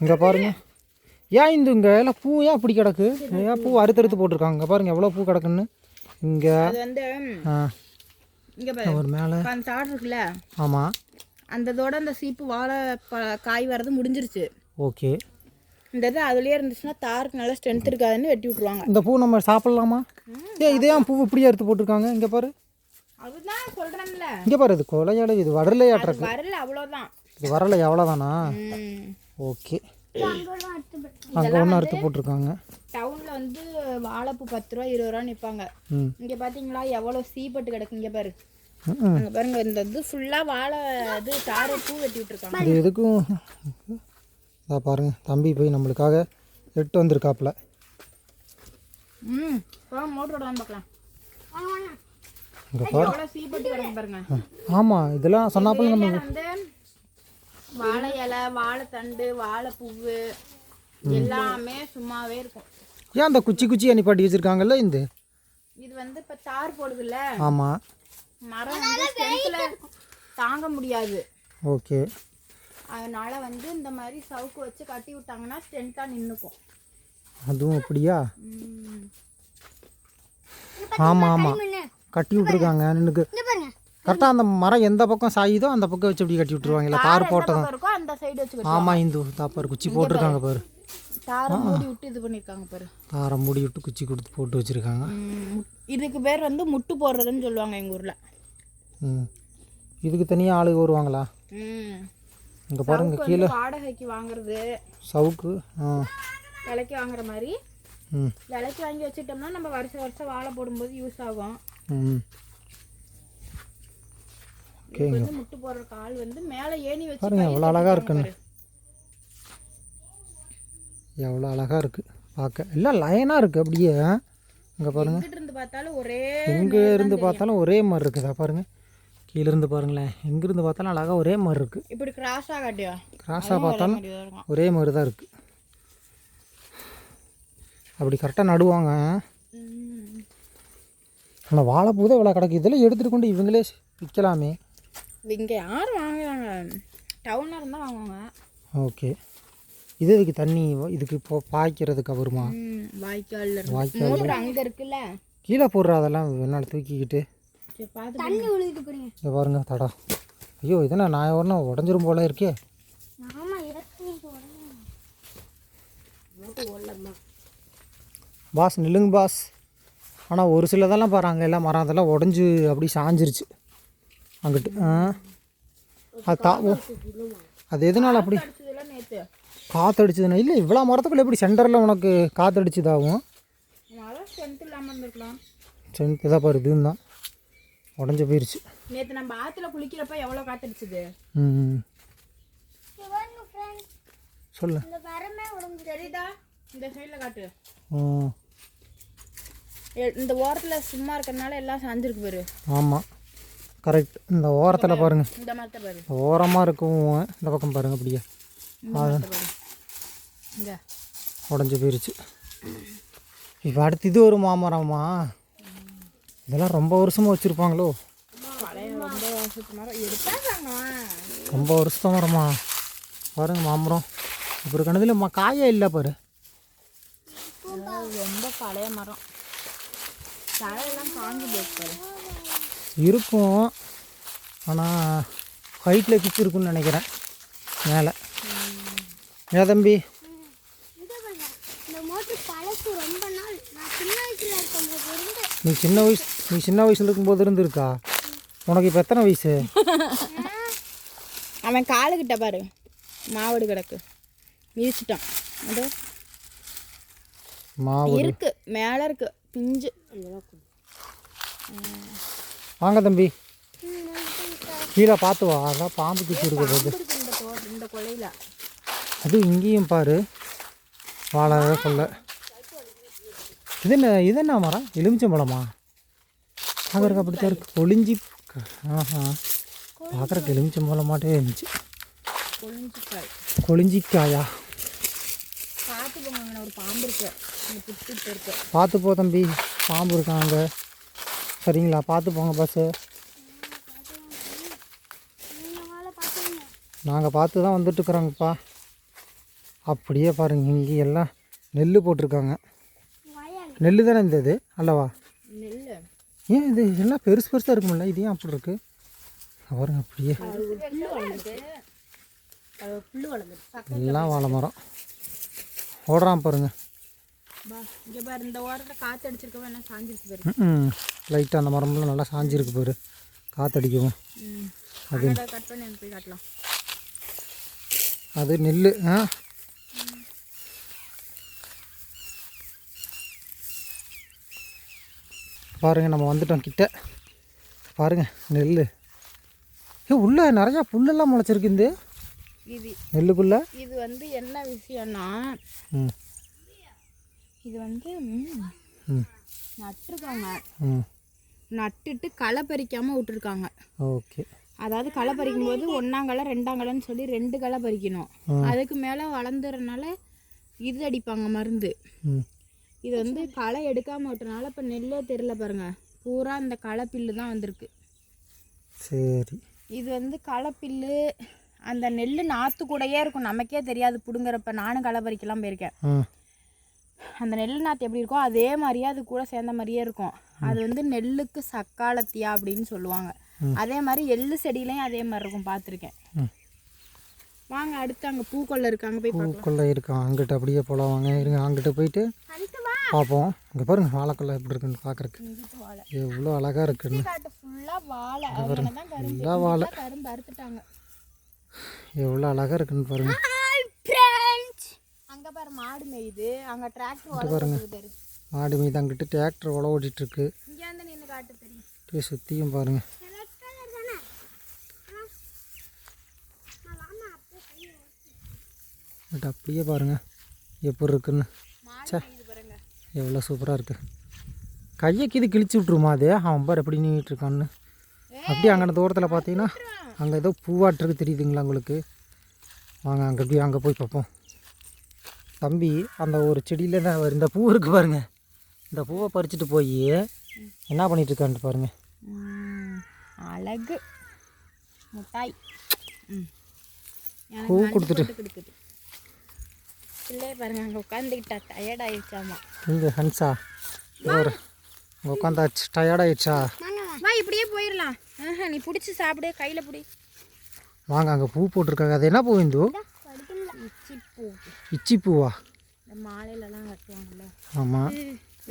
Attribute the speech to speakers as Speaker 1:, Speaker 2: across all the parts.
Speaker 1: இங்கே பாருங்க. ஏன் இந்த இங்கே எல்லாம் பூ ஏன் அப்படி கிடக்கு? ஏன் பூ அறுத்தறுத்து போட்டிருக்காங்க? இங்கே பாருங்க எவ்வளோ பூ கிடக்குன்னு. இங்கே
Speaker 2: அது வந்து
Speaker 1: ஆ
Speaker 2: இங்க பாரு.
Speaker 1: ஒரு மேலே.
Speaker 2: அந்த தாடு இருக்குல்ல?
Speaker 1: ஆமாம்
Speaker 2: அந்த இதோட அந்த சீப்பு வாழை காய் வர்றது முடிஞ்சிருச்சு.
Speaker 1: ஓகே.
Speaker 2: இந்த இது அதுலயே இருந்துச்சுன்னா தாருக்கு நல்லா ஸ்ட்ரென்த் இருக்காதுன்னு வெட்டி விட்ருவாங்க
Speaker 1: இந்த பூ நம்ம சாப்பிட்லாமா? ஏ இதே பூ இப்படி அறுத்து போட்டிருக்காங்க? இங்கே பாரு.
Speaker 2: அதுதான் சொல்றேன்ல.
Speaker 1: இங்கே பாரு இது கொலையாட இது வரலையாட்டிருக்கு
Speaker 2: வரல அவ்வளோதான்
Speaker 1: இது வரலை எவ்வளோதானா
Speaker 2: ம்.
Speaker 1: ஓகே. அங்கே ஒன்று அறுத்து போட்டிருக்காங்க.
Speaker 2: டவுன்ல வந்து வாழைப்பூ பத்து ரூபா இருபது ரூபா நிற்பாங்க இங்க பாத்தீங்களா எவ்வளோ சீப்பட்டு கிடக்கு இங்க பாரு. அங்க பாருங்க இந்த இது ஃபுல்லா வாழை இது தாரை பூ வெட்டி விட்டுருக்காங்க.
Speaker 1: இது எதுக்கும்? இதா பாருங்க தம்பி போய் நம்மளுக்காக எட்டு வந்திருக்காப்புல.
Speaker 2: ம் மோட்டரோட பார்க்கலாம்
Speaker 1: இங்கே பாரு.
Speaker 2: எவ்வளோ சீப்பட்டு கிடக்கு பாருங்க.
Speaker 1: ஆமாம் இதெல்லாம் சொன்னாப்புல நம்ம
Speaker 2: வாழை இலை வாழைத்தண்டு வாழைப்பூவு எல்லாமே சும்மாவே இருக்கும்.
Speaker 1: ஏன் அந்த குச்சி குச்சியை நிப்பாட்டி வச்சுருக்காங்கல்ல இந்த?
Speaker 2: இது வந்து இப்ப தார் போடுதுல்ல?
Speaker 1: ஆமாம்
Speaker 2: மரம் வந்து ஸ்ட்ரென்த்தில் தாங்க முடியாது.
Speaker 1: ஓகே.
Speaker 2: அதனால வந்து இந்த மாதிரி சவுக்கு வச்சு கட்டி விட்டாங்கன்னா ஸ்ட்ரென்த்தாக நின்றுக்கும்
Speaker 1: அதுவும் அப்படியா? ஆமாம் ஆமாம் கட்டி விட்ருக்காங்க நின்னுக்கு. கரெக்டாக அந்த மரம் எந்த பக்கம் சாயுதோ அந்த பக்கம் வச்சு அப்படி கட்டி விட்ருவாங்களா தார் போட்டதும்.
Speaker 2: அந்த சைடு வச்சு
Speaker 1: ஆமாம் இந்து தாப்பாரு குச்சி போட்டிருக்காங்க பாரு.
Speaker 2: தாரை மூடி விட்டு இது பண்ணியிருக்காங்க பாரு.
Speaker 1: தாரை மூடி விட்டு குச்சி கொடுத்து போட்டு வச்சுருக்காங்க.
Speaker 2: இதுக்கு பேர் வந்து முட்டு போடுறதுன்னு சொல்லுவாங்க எங்கள் ஊரில்.
Speaker 1: ம். இதுக்கு தனியாக ஆளுங்க வருவாங்களா?
Speaker 2: ம்.
Speaker 1: இங்கே பாருங்க
Speaker 2: வந்து வாடகைக்கு வாங்குறது.
Speaker 1: சவுக்கு ஆ.
Speaker 2: விலைக்கு வாங்குற மாதிரி. விலைக்கு வாங்கி வச்சுட்டோம்னா நம்ம வருஷம் வருஷம் வாழை போடும்போது யூஸ் ஆகும்.
Speaker 1: ம்.
Speaker 2: இதுக்கு வந்து முட்டு போடுற கால் வந்து மேலே ஏணி வச்சு
Speaker 1: பாருங்க எவ்வளோ அழகாக இருக்குன்னு. எவ்வளோ அழகாக இருக்குது பார்க்க. எல்லாம் லைனாக இருக்குது அப்படியே. இங்கே பாருங்க.
Speaker 2: இருந்து பார்த்தாலும் ஒரே
Speaker 1: எங்கே இருந்து பார்த்தாலும் ஒரே மாதிரி இருக்குதா பாருங்க. கீழே இருந்து பாருங்களேன். எங்கேருந்து பார்த்தாலும் அழகாக ஒரே மாதிரி இருக்குது
Speaker 2: இப்படி கிராஸாக காட்டியா
Speaker 1: கிராஸாக பார்த்தாலும் ஒரே மாதிரி தான் இருக்குது அப்படி கரெக்டாக நடுவாங்க. ஆனால் வாழைப்பூ தான் இவ்வளோ கிடக்கு. இதெல்லாம் எடுத்துகிட்டு கொண்டு இவங்களே விற்கலாமே
Speaker 2: இங்க யார் வாங்குறாங்க? டவுனாக இருந்தால் வாங்குவாங்க.
Speaker 1: ஓகே. இது இதுக்கு தண்ணி இதுக்கு இப்போ பாய்க்கிறதுக்கு வருமா
Speaker 2: ம், வாய்க்கால்ல இருக்கு
Speaker 1: வாய்க்கால்
Speaker 2: மோட்டர் அங்கே இருக்குல்ல?
Speaker 1: கீழே போடுற அதெல்லாம் வேணாலும் தூக்கிக்கிட்டு.
Speaker 2: தண்ணி விழுகிட்டு போறீங்க.
Speaker 1: இதை பாருங்க தடா. ஐயோ இதென்ன நான் ஒன்றும் உடஞ்சிரும் போல இருக்கே. பாஸ் நில்லுங்க பாஸ். ஆனால் ஒரு சிலதெல்லாம் பாருங்க எல்லாம் மரம் அதெல்லாம் உடஞ்சி அப்படி சாஞ்சிருச்சு. அங்கிட்டு ஆ அது தா ஓ அது எதனால அப்படி காற்றடிச்சதுன்னா இல்லை இவ்வளோ மரத்துக்குள்ள எப்படி சென்டரில் உனக்கு காற்றடிச்சதாகும்
Speaker 2: ஸ்ட்ரென்த்
Speaker 1: இதாக பாரு இதுவும் தான் உடஞ்சி போயிருச்சு
Speaker 2: நேற்று நம்ம ஆற்றுல குளிக்கிறப்ப எவ்வளோ காத்தடிச்சது
Speaker 1: ம் சொல்லு
Speaker 2: சரிதா இந்த சைடில் காட்டு இந்த ஓரத்தில் சும்மா இருக்கறனால எல்லாம் சாஞ்சிருக்கு பாரு
Speaker 1: ஆமாம் கரெக்ட் இந்த ஓரத்தில் பாருங்கள் ஓரமாக இருக்கும் இந்த பக்கம் பாருங்கள் அப்படியே.
Speaker 2: இங்க.
Speaker 1: உடஞ்சி போயிருச்சு. இப்போ அடுத்து இது ஒரு மாமரமா? இதெல்லாம் ரொம்ப வருஷமாக வச்சுருப்பாங்களோ?
Speaker 2: ரொம்ப வருஷத்து மரம்.
Speaker 1: பாருங்க மாமரம். இப்போ கணதில் மா காயே இல்லை பாரு.
Speaker 2: ரொம்ப பழைய மரம். தழையெல்லாம் காஞ்சி பாரு.
Speaker 1: இருக்கும். ஆனால் ஹைட்டில் கிச்சு இருக்குன்னு நினைக்கிறேன். மேலே. ஏன் தம்பி? நீ சின்ன வயசு நீ சின்ன வயசில் இருக்கும்போது இருந்திருக்கா? உனக்கு இப்போ எத்தனை வயசு?
Speaker 2: அவன் காலுக்கிட்ட பாரு. மாவடு கிடக்கு. மிதிச்சிட்டான். அது.
Speaker 1: மாவு
Speaker 2: இருக்கு. மேலே இருக்கு. பிஞ்சு.
Speaker 1: வாங்க தம்பி. கீழே பார்த்து வா. அதான் பாம்பு கிச்சு இருக்குது
Speaker 2: இருக்கு இந்த தோ இந்த கொலையில.
Speaker 1: அது இங்கேயும் பாரு. வாழை கொள்ள இது என்ன இது என்ன மரம் எலுமிச்சம்பழமா பார்க்குறக்கு அப்படித்தான் இருக்கு. ஒளிஞ்சி ஆஹா. பார்க்குறக்கு எலுமிச்சம்பழமாட்டே இருந்துச்சு.
Speaker 2: கொழிஞ்சிக்காய்.
Speaker 1: கொளிஞ்சிக்காயா
Speaker 2: பார்த்து போங்க ஒரு பாம்பு இருக்கு.
Speaker 1: பார்த்து போ தம்பி. பாம்பு இருக்காங்க சரிங்களா? பார்த்து போங்க பஸ்ஸு நாங்கள் பார்த்து தான் வந்துட்டுருக்குறோங்கப்பா. அப்படியே பாருங்க இங்கே எல்லாம் நெல் போட்டிருக்காங்க. நெல் தானே இந்த இது? அல்லவா? ஏன் இது? எல்லாம் பெருசு பெருசாக இருக்குமில்ல? இது ஏன் அப்படி இருக்கு? பாருங்க அப்படியே. எல்லாம் வாழை மரம். ஓடுறான் பாருங்க.
Speaker 2: பா இங்கே பாரு இந்த ஓரத்தில் காற்று என்ன பாரு.
Speaker 1: ம் லைட்டாக அந்த மரம்லாம் நல்லா சாஞ்சிருக்கு பாரு. காற்றடிக்கவும் அது
Speaker 2: அதை கட் பண்ணி அங்கே போய் காட்டலாம்.
Speaker 1: அது நெல் ஆ? பாருங்க நம்ம வந்துட்டோம் கிட்ட. பாருங்க நெல் ஏ உள்ள நிறையா புல்லெல்லாம் முளைச்சிருக்கு இந்த
Speaker 2: இது
Speaker 1: நெல்லுக்குள்ள.
Speaker 2: இது வந்து என்ன விஷயம்னா இது வந்து நட்டிருக்காங்க. நட்டுட்டு களை பறிக்காமல் விட்டுருக்காங்க.
Speaker 1: ஓகே.
Speaker 2: அதாவது களை பறிக்கும் போது ஒன்றாங்கலை ரெண்டாங்கலைன்னு சொல்லி ரெண்டு களை பறிக்கணும். அதுக்கு மேலே வளர்ந்துறனால இது அடிப்பாங்க மருந்து. இது வந்து களை எடுக்காமல் விட்டனால இப்போ நெல்லே தெரில பாருங்க. பூரா இந்த களை பில்லு தான் வந்திருக்கு.
Speaker 1: சரி.
Speaker 2: இது வந்து களை பில்லு அந்த நெல் நாற்று கூடயே இருக்கும். நமக்கே தெரியாது. பிடுங்குறப்ப நானும் களை பறிக்கலாம் போயிருக்கேன். அந்த நெல் நாற்று எப்படி இருக்கோ அதே மாதிரியே அது கூட சேர்ந்த மாதிரியே இருக்கும். அது வந்து நெல்லுக்கு சக்காலத்தியா அப்படின்னு சொல்லுவாங்க. அதே மாதிரி எள்ளு செடியிலையும் அதே மாதிரி இருக்கும் பார்த்துருக்கேன். வாங்க அடுத்து அங்கே பூக்கொல்ல இருக்காங்க போய் பார்க்கலாம்.
Speaker 1: பூக்குள்ளே இருக்கான் அங்கிட்ட அப்படியே போகலாம் வாங்க இருங்க. அங்கிட்ட போயிட்டு பார்ப்போம். இங்கே பாருங்க வாழைக்குள்ள எப்படி இருக்குன்னு பார்க்குறக்கு எவ்வளோ அழகாக இருக்குன்னு.
Speaker 2: ஃபுல்லாக வாழை.
Speaker 1: எவ்வளோ அழகாக இருக்குன்னு பாருங்க.
Speaker 2: அங்கே பாரு மாடு மேயுது. அங்கே டிராக்டர் வளர்ந்து
Speaker 1: மாடி மீது அங்கிட்டு டிராக்டர் உழ ஓட்டிகிட்ருக்கு
Speaker 2: இங்கே வந்து நின்று காட்டு தெரியும்.
Speaker 1: அப்படியே சுற்றியும் பாருங்க.
Speaker 3: கையை
Speaker 1: பட் அப்படியே பாருங்க. எப்படி இருக்குன்னு.
Speaker 2: மேயுது பாருங்க.
Speaker 1: எவ்வளோ சூப்பராக இருக்குது கையை கீது கிழிச்சு விட்ருமா அது? அவன் பாரு எப்படி நீட்டு இருக்கான்னு. அப்படியே அங்கே தூரத்தில் பார்த்தீங்கன்னா அங்கே ஏதோ பூவாட்டிருக்கு தெரியுதுங்களா உங்களுக்கு? வாங்க அங்கே அப்படியே அங்கே போய் பார்ப்போம். தம்பி அந்த ஒரு செடியில் தான் இந்த பூ இருக்குது பாருங்க. இந்த பூவை பறிச்சுட்டு போய் என்ன பண்ணிட்டு இருக்கான்ட்டு பாருங்க.
Speaker 2: ம், அழகு. முட்டாய்.
Speaker 1: பூ கொடுத்துட்டு.
Speaker 2: பிள்ளைய பாருங்க அங்கே உட்காந்துக்கிட்டா டயர்ட் ஆயிடுச்சாமா.
Speaker 1: இங்கே ஹன்ஸா ஒரு உட்காந்தாச்சு டயர்டாயிடுச்சா
Speaker 2: வா இப்படியே போயிடலாம் நீ பிடிச்சி சாப்பிடு கையில் பிடி.
Speaker 1: வாங்க அங்கே பூ போட்டிருக்காங்க. அது என்ன பூ இந்து?
Speaker 2: இச்சி பூ
Speaker 1: இச்சி பூவா
Speaker 2: இந்த மாலையிலலாம் கட்டுவாங்கல்ல.
Speaker 1: ஆமாம்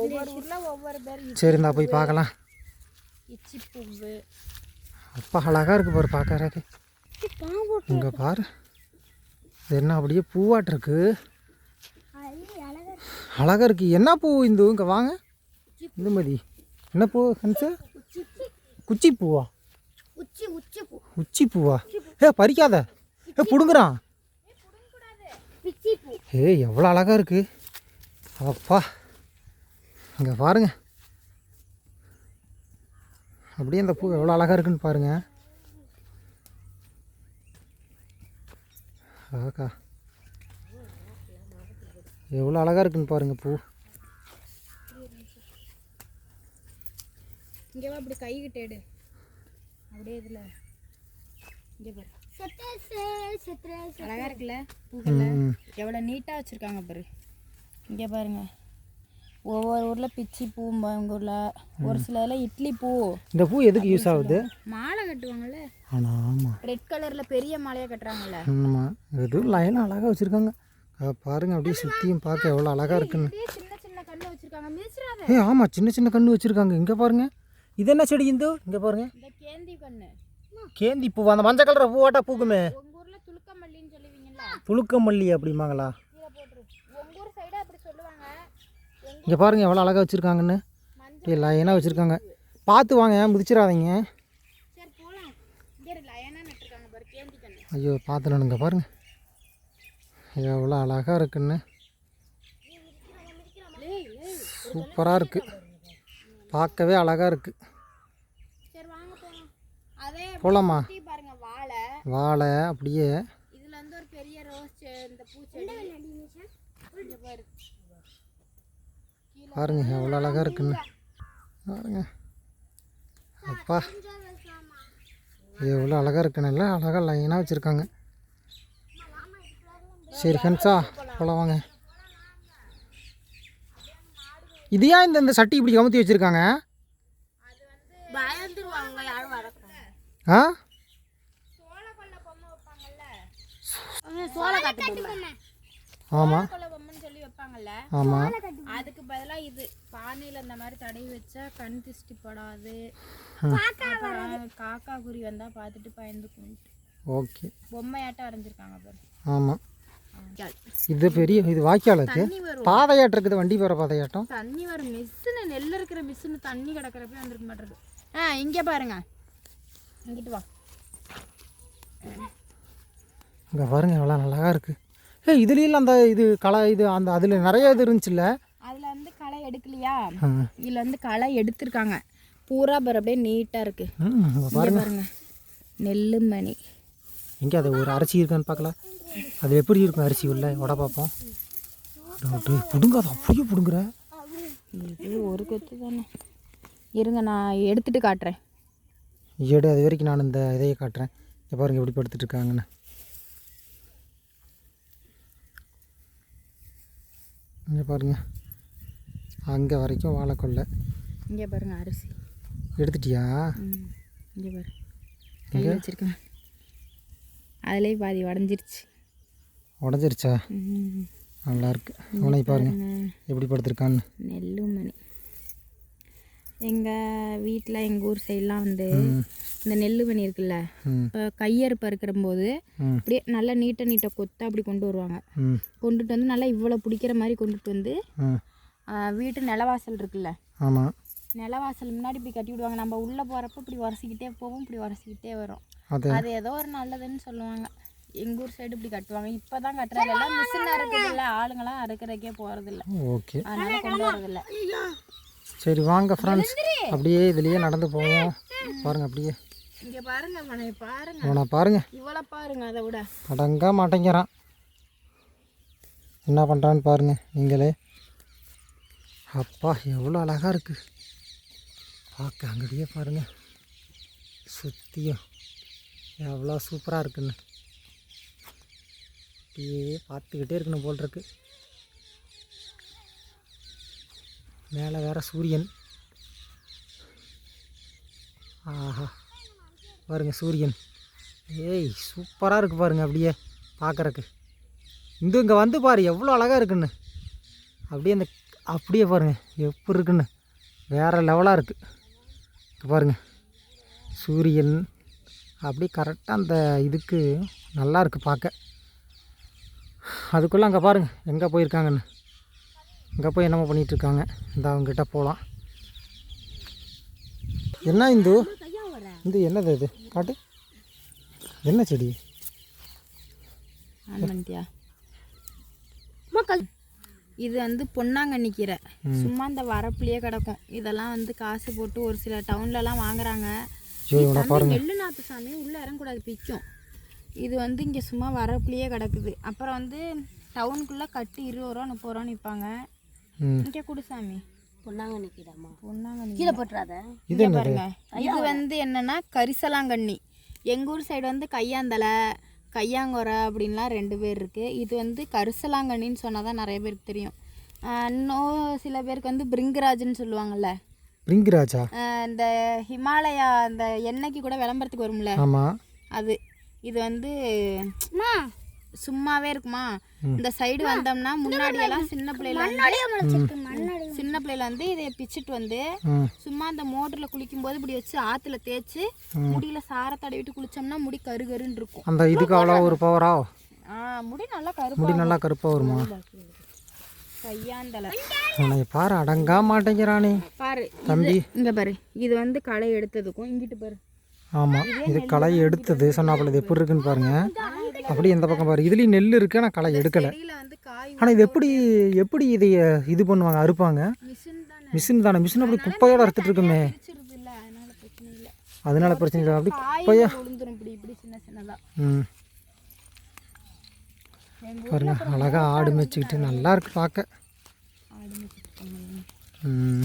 Speaker 2: ஒவ்வொரு ஊரில் ஒவ்வொரு பேர்
Speaker 1: சரி இந்தா போய் பார்க்கலாம். அப்பா அழகாக இருக்குது பாரு பார்க்கறக்கு இங்கே பாரு. இது என்ன அப்படியே பூவாட்டு இருக்கு. அழகாக இருக்கு. என்ன பூ இந்து? இங்கே வாங்க. இந்துமதி என்ன பூ ஹன்ஸு குச்சி பூவா
Speaker 3: உச்சி
Speaker 1: பூவா ஏ பறிக்காத. ஏ பிடுங்குறான். ஏ எவ்வளோ அழகாக இருக்கு. அப்பா இங்கே பாருங்க. அப்படியே அந்த பூ எவ்வளோ அழகாக இருக்குன்னு பாருங்கள் ஆக்கா எவ்வளோ அழகாக இருக்குன்னு பாருங்கள் பூ.
Speaker 2: இங்கே அப்படி கைகிட்டேடு அப்படியே இதில். இங்கே பாரு. அழகா இருக்குல்ல பூக்கள்ல. எவ்வளோ நீட்டாக வச்சுருக்காங்க பாரு. இங்கே பாருங்க. ஒவ்வொரு ஊரில் பிச்சி பூம்பாங்க ஊரில் ஒரு சில இதில் இட்லி பூ.
Speaker 1: இந்த பூ எதுக்கு யூஸ் ஆகுது?
Speaker 2: மாலை கட்டுவாங்கல்ல?
Speaker 1: ஆனால் ஆமாம்
Speaker 2: ரெட் கலரில் பெரிய மாலையாக கட்டுறாங்கல்ல?
Speaker 1: ஆமாம் எதுவும் லைனாக அழகாக வச்சுருக்காங்க. பாருங்க அப்படியே சுற்றியும் பார்க்க எவ்வளோ அழகாக இருக்குன்னு.
Speaker 2: சின்ன சின்ன கண்ணு வச்சுருக்காங்க.
Speaker 1: ஏ ஆமாம் சின்ன சின்ன கன்று வச்சுருக்காங்க. இங்கே பாருங்க. இது என்ன செடி இந்து? இங்கே பாருங்க.
Speaker 2: இந்த கேந்தி கண்ணு
Speaker 1: கேந்தி பூ அந்த மஞ்சள் கலர் பூவாட்டா பூக்குமே.
Speaker 2: உங்கள் ஊரில் துளுக்கமல்லின்னு சொல்லுவீங்கல்ல?
Speaker 1: துளுக்க மல்லி அப்படிம்பாங்களா?
Speaker 2: கீழே போட்டுரு. உங்கள் ஊர் சைடு அப்படி சொல்லுவாங்க. எங்க
Speaker 1: இங்கே பாருங்க எவ்வளோ அழகாக வச்சுருக்காங்கன்னு. அப்படியே லைனாக வச்சுருக்காங்க. பார்த்து வாங்க மிதிச்சிடாதீங்க? ஐயோ பார்த்து நடுங்க பாருங்க. எவ்வளோ அழகாக இருக்குன்னு. சூப்பராக இருக்குது பார்க்கவே அழகாக இருக்குது
Speaker 2: போகலாமா பாருங்க வாழை.
Speaker 1: வாழை அப்படியே.
Speaker 2: இதுல இருந்து ஒரு பெரிய ரோஸ் செ- இந்த பூச்செடி. இங்க பாரு.
Speaker 1: பாருங்க எவ்வளோ அழகாக இருக்குன்னு. பாருங்க. அப்பா. எவ்வளோ அழகாக இருக்குன்னு எல்லாம் அழகாக லைனாக வச்சுருக்காங்க. சரி ஹென்ஸா போலாம். வாங்க. இது ஏன் இந்த சட்டி இப்படி கமுத்தி வச்சுருக்காங்க? ஆ? ஆமாம்
Speaker 2: சொல்லி வைப்பாங்கல்ல.
Speaker 1: ஆமாம்
Speaker 2: அதுக்கு பதிலா இது பானையில இந்த மாதிரி தடவி வச்சா கண் திருஷ்டி படாது. காக்கா குருவி வந்தா பார்த்துட்டு பயந்துக்கும்
Speaker 1: ஓகே.
Speaker 2: பொம்மையாட்டம் வரைஞ்சிருக்காங்க பாரு.
Speaker 1: ஆமாம் இது பெரிய இது வாய்க்கால்
Speaker 2: வரும்.
Speaker 1: பாதையாட்டம் இருக்குது வண்டி போகிற பாதையாட்டம்.
Speaker 2: தண்ணி வரும். மிஸ்ஸுன்னு நெல் இருக்கிற மிஸ்ஸுன்னு தண்ணி கிடக்கிறப்ப வந்துருக்க மாட்டேது ஆ இங்கே பாருங்க. இங்கிட்டு வா.
Speaker 1: இங்கே பாருங்க எவ்வளோ நல்லா இருக்குது ஏ இதுலேயும் அந்த இது களை இது அந்த அதில் நிறைய இது இருந்துச்சுல்ல?
Speaker 2: அதுல வந்து களை எடுக்கலையா. இதுல வந்து களை எடுத்திருக்காங்க. பூரா பாரு அப்படியே நீட்டா இருக்கு.
Speaker 1: ம் இங்க
Speaker 2: இங்க
Speaker 1: பாருங்க.
Speaker 2: பாருங்க. நெல்லு மணி
Speaker 1: எங்கே அது ஒரு அரிசி இருக்கான்னு பார்க்கலாம் அது எப்படி இருக்கும் அரிசி உள்ள? உட பார்ப்போம். பிடுங்க அதை அப்படியே பிடுங்குற.
Speaker 2: இது ஒரு கொத்து தானே. இருங்க நான் எடுத்துட்டு காட்டுறேன்.
Speaker 1: ஏடு அது வரைக்கும் நான் இந்த இதையே காட்டுறேன். இங்க பாருங்க எப்படி படுத்துட்டு இருக்காங்கன்னு இங்கே பாருங்க. அங்கே வரைக்கும் வாழைக்கொல்லை.
Speaker 2: இங்கே பாருங்க அரிசி.
Speaker 1: எடுத்துட்டியா?
Speaker 2: இங்கே பாரு. கை வச்சிருக்கேன். அதுலேயே பாதி உடஞ்சிருச்சு.
Speaker 1: உடஞ்சிருச்சா?
Speaker 2: ம்.
Speaker 1: நல்லா இருக்கு. அவனை பாருங்க. எப்படி படுத்திருக்கான்னு.
Speaker 2: நெல்லு மணி. எங்கள் வீட்டில் எங்கள் ஊர் சைட்லாம் வந்து இந்த நெல்லு மணி இருக்குல்ல கையறுப்பு இருக்கிற போது அப்படியே நல்லா நீட்ட நீட்ட கொத்தா அப்படி கொண்டு வருவாங்க. கொண்டுட்டு வந்து நல்லா இவ்வளோ பிடிக்கிற மாதிரி கொண்டுட்டு வந்து வீட்டு நிலவாசல் இருக்குல்ல
Speaker 1: ஆமாம்
Speaker 2: நிலவாசல் முன்னாடி இப்படி கட்டி விடுவாங்க. நம்ம உள்ளே போகிறப்ப இப்படி உரசிக்கிட்டே போவோம் இப்படி உரசிக்கிட்டே வரும்.
Speaker 1: அது.
Speaker 2: ஏதோ ஒரு நல்லதுன்னு சொல்லுவாங்க. எங்கள் ஊர் சைடு இப்படி கட்டுவாங்க. இப்போ தான் கட்டுறது எல்லாம் மிஷின் அறுக்கிறதில்ல ஆளுங்களாம் அறுக்கிறதுக்கே போகிறதில்ல
Speaker 1: ஓகே.
Speaker 2: அதனால கொண்டு வரதில்ல.
Speaker 1: சரி வாங்க ஃப்ரெண்ட்ஸ் அப்படியே இதுலேயே நடந்து போவோம். பாருங்க அப்படியே.
Speaker 2: இங்கே பாருங்க பாருங்க.
Speaker 1: அவனை பாருங்க.
Speaker 2: இவ்வளோ பாருங்க அதை விட.
Speaker 1: அடங்க மாட்டேங்கிறான். என்ன பண்ணுறான்னு பாருங்க நீங்களே. அப்பா எவ்வளோ அழகாக இருக்குது பார்க்க அங்கடியே பாருங்க. சுற்றியும் எவ்வளோ சூப்பராக இருக்குன்னு. அப்படியே பார்த்துக்கிட்டே இருக்கணும் போல் இருக்கு. மேலே வேறு சூரியன். ஆஹா. பாருங்க சூரியன். ஏய் சூப்பராக இருக்குது பாருங்கள் அப்படியே பார்க்குறக்கு. இந்த இங்கே வந்து பாரு எவ்வளோ அழகாக இருக்குன்னு. அப்படியே அந்த அப்படியே பாருங்கள் எப்படி இருக்குன்னு. வேறு லெவலாக இருக்குது பாருங்கள் சூரியன் அப்படியே கரெக்டாக அந்த இதுக்கு நல்லா இருக்குது பார்க்க. அதுக்குள்ளே அங்கே பாருங்கள் எங்கே போயிருக்காங்கன்னு. அங்கே போய் என்னமோ பண்ணிட்டு இருக்காங்க இந்த அவங்ககிட்ட போகலாம் என்ன இந்து? இந்த என்னது இது? காட்டு. என்ன செடி?
Speaker 2: இது வந்து பொன்னாங்கண்ணி கீரை. சும்மா இந்த வரப்புலயே கிடக்கும். இதெல்லாம் வந்து காசு போட்டு ஒரு சில டவுன்லலாம் வாங்குறாங்க. நெல்லு சாமி உள்ளே இறங்கக்கூடாது பிக்கும் இது வந்து இங்கே சும்மா வரப்புலயே கிடக்குது. அப்புறம் வந்து டவுனுக்குள்ளே கட்டி இருபது ரூபா முப்பது ரூபா நிற்பாங்க இங்கே கொடு சாமி.
Speaker 3: பொன்னாங்கண்ணி கீரைம்மா
Speaker 2: பொன்னாங்கண்ணி.
Speaker 3: கீழே போட்டுறாத.
Speaker 1: இது
Speaker 2: பாருங்க. இது வந்து என்னன்னா கரிசலாங்கண்ணி. எங்கள் ஊர் சைடு வந்து கையாந்தலை கையாங்கொரை அப்படின்லாம் ரெண்டு பேர் இருக்குது இது வந்து கரிசலாங்கண்ணின்னு சொன்னால் தான் நிறைய பேருக்கு தெரியும். இன்னும் சில பேருக்கு வந்து பிரிங்கராஜ்னு சொல்லுவாங்கல்ல.
Speaker 1: பிரிங்கிராஜா?
Speaker 2: இந்த ஹிமாலயா அந்த எண்ணெய்க்கு கூட விளம்பரத்துக்கு வரும்ல.
Speaker 1: ஆமாம்
Speaker 2: அது. இது வந்து சும்மாவே இருக்குமா? இந்த சைடு வந்தோம்னா முன்னாடி எல்லாம் சின்ன பிள்ளைல வந்து சின்ன பிள்ளைல வந்து இதை பிச்சுட்டு வந்து சும்மா அந்த மோட்டர்ல குளிக்கும் போது இப்படி வச்சு ஆத்துல தேய்ச்சி முடியில சார தடவிட்டு குளிச்சோம்னா முடி கரு கருன்னு இருக்கும்.
Speaker 1: அந்த இதுக்கு அவ்வளோ ஒரு பவரா
Speaker 2: முடி நல்லா கருப்பு
Speaker 1: முடி நல்லா கருப்பாக வருமா?
Speaker 2: கையாந்தலை
Speaker 1: பாரு அடங்கா மாட்டேங்கிறானே.
Speaker 2: பாரு
Speaker 1: தம்பி.
Speaker 2: இங்க பாரு இது வந்து களை எடுத்ததுக்கும் இங்கிட்டு பாரு.
Speaker 1: ஆமாம் இது களை எடுத்தது சொன்னாப்புல இது எப்படி இருக்குன்னு பாருங்க. அப்படியே இந்த பக்கம் பாரு. இதுலேயும் நெல் இருக்கு. ஆனால் களை எடுக்கலை. ஆனால் இது எப்படி எப்படி இதை இது பண்ணுவாங்க? அறுப்பாங்க?
Speaker 2: மிஷின் தானே.
Speaker 1: மிஷின் அப்படி குப்பையோட அறுத்துட்டு இருக்குமே
Speaker 2: அதனால பிரச்சனை இல்லை.
Speaker 1: அப்படி குப்பையா ம். பாருங்க. அழகா ஆடு மேய்ச்சிக்கிட்டு நல்லா இருக்கு பார்க்க. ம்.